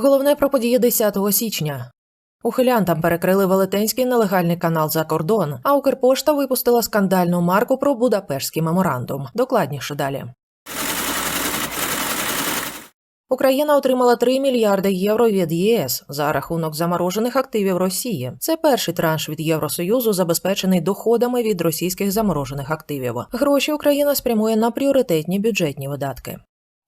Головне про події 10 січня. Ухилянтам перекрили велетенський нелегальний канал за кордон, а Укрпошта випустила скандальну марку про Будапештський меморандум. Докладніше далі. Україна отримала 3 мільярди євро від ЄС за рахунок заморожених активів Росії. Це перший транш від Євросоюзу, забезпечений доходами від російських заморожених активів. Гроші Україна спрямує на пріоритетні бюджетні видатки.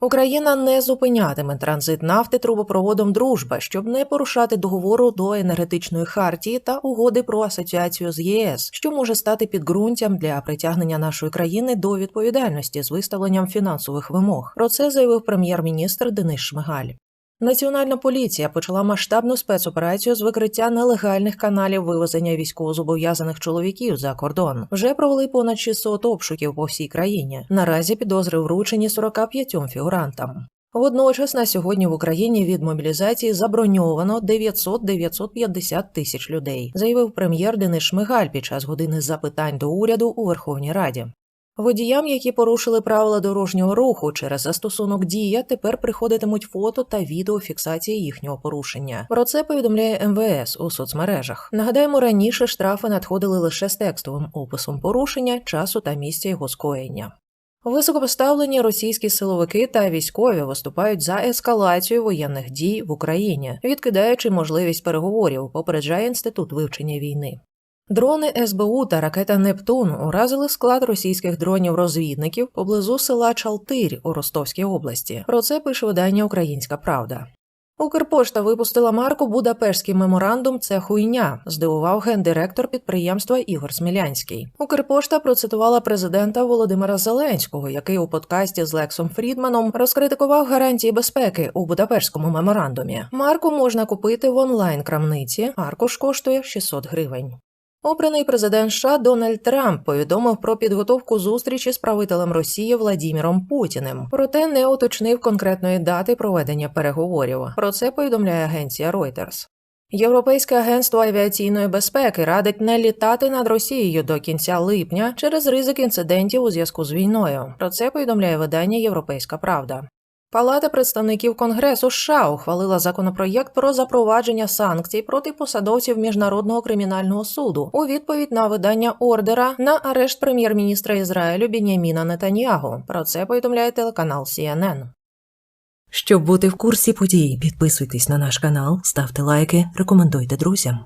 Україна не зупинятиме транзит нафти трубопроводом Дружба, щоб не порушати договору до енергетичної хартії та угоди про асоціацію з ЄС, що може стати підґрунтям для притягнення нашої країни до відповідальності з виставленням фінансових вимог. Про це заявив прем'єр-міністр Денис Шмигаль. Національна поліція почала масштабну спецоперацію з викриття нелегальних каналів вивезення військовозобов'язаних чоловіків за кордон. Вже провели понад 600 обшуків по всій країні. Наразі підозри вручені 45 фігурантам. Водночас на сьогодні в Україні від мобілізації заброньовано 900-950 тисяч людей, заявив прем'єр Денис Шмигаль під час години запитань до уряду у Верховній Раді. Водіям, які порушили правила дорожнього руху через застосунок дія, тепер приходитимуть фото та відеофіксації їхнього порушення. Про це повідомляє МВС у соцмережах. Нагадаємо, раніше штрафи надходили лише з текстовим описом порушення, часу та місця його скоєння. Високопоставлені російські силовики та військові виступають за ескалацію воєнних дій в Україні, відкидаючи можливість переговорів, попереджає інститут вивчення війни. Дрони СБУ та ракета Нептун уразили склад російських дронів-розвідників поблизу села Чалтирь у Ростовській області. Про це пише видання Українська Правда. Укрпошта випустила марку Будапештський меморандум це хуйня, здивував гендиректор підприємства Ігор Смілянський. Укрпошта процитувала президента Володимира Зеленського, який у подкасті з Лексом Фрідманом розкритикував гарантії безпеки у Будапештському меморандумі. Марку можна купити в онлайн-крамниці. Аркуш коштує 600 гривень. Обраний президент США Дональд Трамп повідомив про підготовку зустрічі з правителем Росії Владіміром Путіним, проте не уточнив конкретної дати проведення переговорів. Про це повідомляє агенція Reuters. Європейське агентство авіаційної безпеки радить не літати над Росією до кінця липня через ризик інцидентів у зв'язку з війною. Про це повідомляє видання Європейська Правда. Палата представників Конгресу США ухвалила законопроєкт про запровадження санкцій проти посадовців міжнародного кримінального суду у відповідь на видання ордера на арешт прем'єр-міністра Ізраїлю Біняміна Нетаньягу. Про це повідомляє телеканал CNN. Щоб бути в курсі подій, підписуйтесь на наш канал, ставте лайки, рекомендуйте друзям.